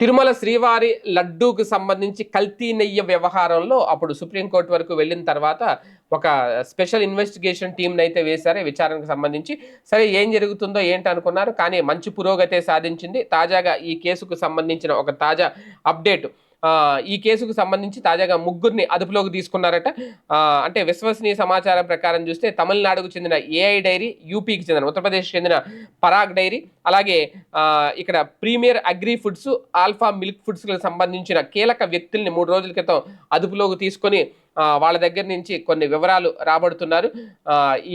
తిరుమల శ్రీవారి లడ్డూకు సంబంధించి కల్తీ నెయ్యి వ్యవహారంలో అప్పుడు సుప్రీంకోర్టు వరకు వెళ్ళిన తర్వాత ఒక స్పెషల్ ఇన్వెస్టిగేషన్ టీంని అయితే వేశారు విచారణకు సంబంధించి. సరే ఏం జరుగుతుందో ఏంటి అనుకున్నారు కానీ మంచి పురోగతే సాధించింది. తాజాగా ఈ కేసుకు సంబంధించిన ఒక తాజా అప్డేట్. ఈ కేసుకు సంబంధించి తాజాగా ముగ్గురిని అదుపులోకి తీసుకున్నారట. అంటే విశ్వసనీయ సమాచారం ప్రకారం చూస్తే తమిళనాడుకు చెందిన ఏఐ డైరీ యూపీకి చెందిన ఉత్తరప్రదేశ్కి చెందిన పరాగ్ డైరీ అలాగే ఇక్కడ premier agri foods alpha milk ఫుడ్స్కి సంబంధించిన కీలక వ్యక్తుల్ని మూడు రోజుల క్రితం అదుపులోకి తీసుకొని వాళ్ళ దగ్గర నుంచి కొన్ని వివరాలు రాబడుతున్నారు.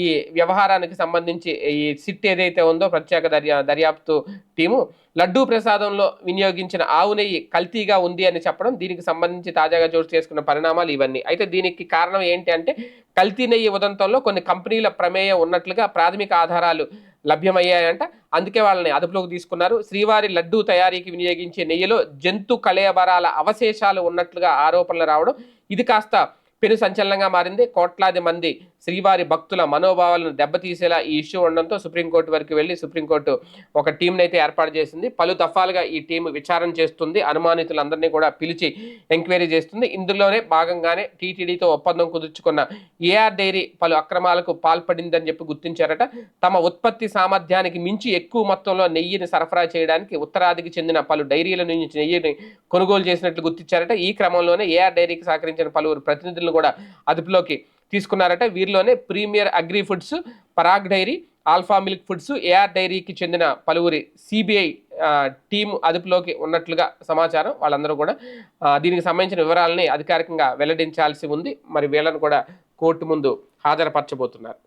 ఈ వ్యవహారానికి సంబంధించి ఈ సిట్ ఏదైతే ఉందో ప్రత్యేక దర్యా దర్యాప్తు టీము లడ్డూ ప్రసాదంలో వినియోగించిన ఆవు నెయ్యి కల్తీగా ఉంది అని చెప్పడం దీనికి సంబంధించి తాజాగా చోటు చేసుకున్న పరిణామాలు ఇవన్నీ. అయితే దీనికి కారణం ఏంటి అంటే కల్తీ నెయ్యి ఉదంతంలో కొన్ని కంపెనీల ప్రమేయం ఉన్నట్లుగా ప్రాథమిక ఆధారాలు లభ్యమయ్యాయంట. అందుకే వాళ్ళని అదుపులోకి తీసుకున్నారు. శ్రీవారి లడ్డూ తయారీకి వినియోగించే నెయ్యిలో జంతు కళయబరాల అవశేషాలు ఉన్నట్లుగా ఆరోపణలు రావడం ఇది కాస్త పెను సంచలనంగా మారింది. కోట్లాది మంది శ్రీవారి భక్తుల మనోభావాలను దెబ్బతీసేలా ఈ ఇష్యూ ఉండడంతో సుప్రీంకోర్టు వరకు వెళ్ళి సుప్రీంకోర్టు ఒక టీంని అయితే ఏర్పాటు చేసింది. పలు దఫాలుగా ఈ టీం విచారణ చేస్తుంది. అనుమానితులందరినీ కూడా పిలిచి ఎంక్వైరీ చేస్తుంది. ఇందులోనే భాగంగానే టీటీడీతో ఒప్పందం కుదుర్చుకున్న ఏఆర్ డైరీ పలు అక్రమాలకు పాల్పడిందని చెప్పి గుర్తించారట. తమ ఉత్పత్తి సామర్థ్యానికి మించి ఎక్కువ మొత్తంలో నెయ్యిని సరఫరా చేయడానికి ఉత్తరాదికి చెందిన పలు డైరీల నుంచి నెయ్యిని కొనుగోలు చేసినట్లు గుర్తించారట. ఈ క్రమంలోనే ఏఆర్ డైరీకి సహకరించిన పలువురు ప్రతినిధులను కూడా అదుపులోకి తీసుకున్నారట. వీరిలోనే premier agri foods Parag dairy alpha milk foods AR డైరీకి చెందిన పలువురి సిబిఐ టీం అదుపులోకి ఉన్నట్లుగా సమాచారం. వాళ్ళందరూ కూడా దీనికి సంబంధించిన వివరాలని అధికారికంగా వెల్లడించాల్సి ఉంది. మరి వీళ్ళను కూడా కోర్టు ముందు హాజరుపరచబోతున్నారు.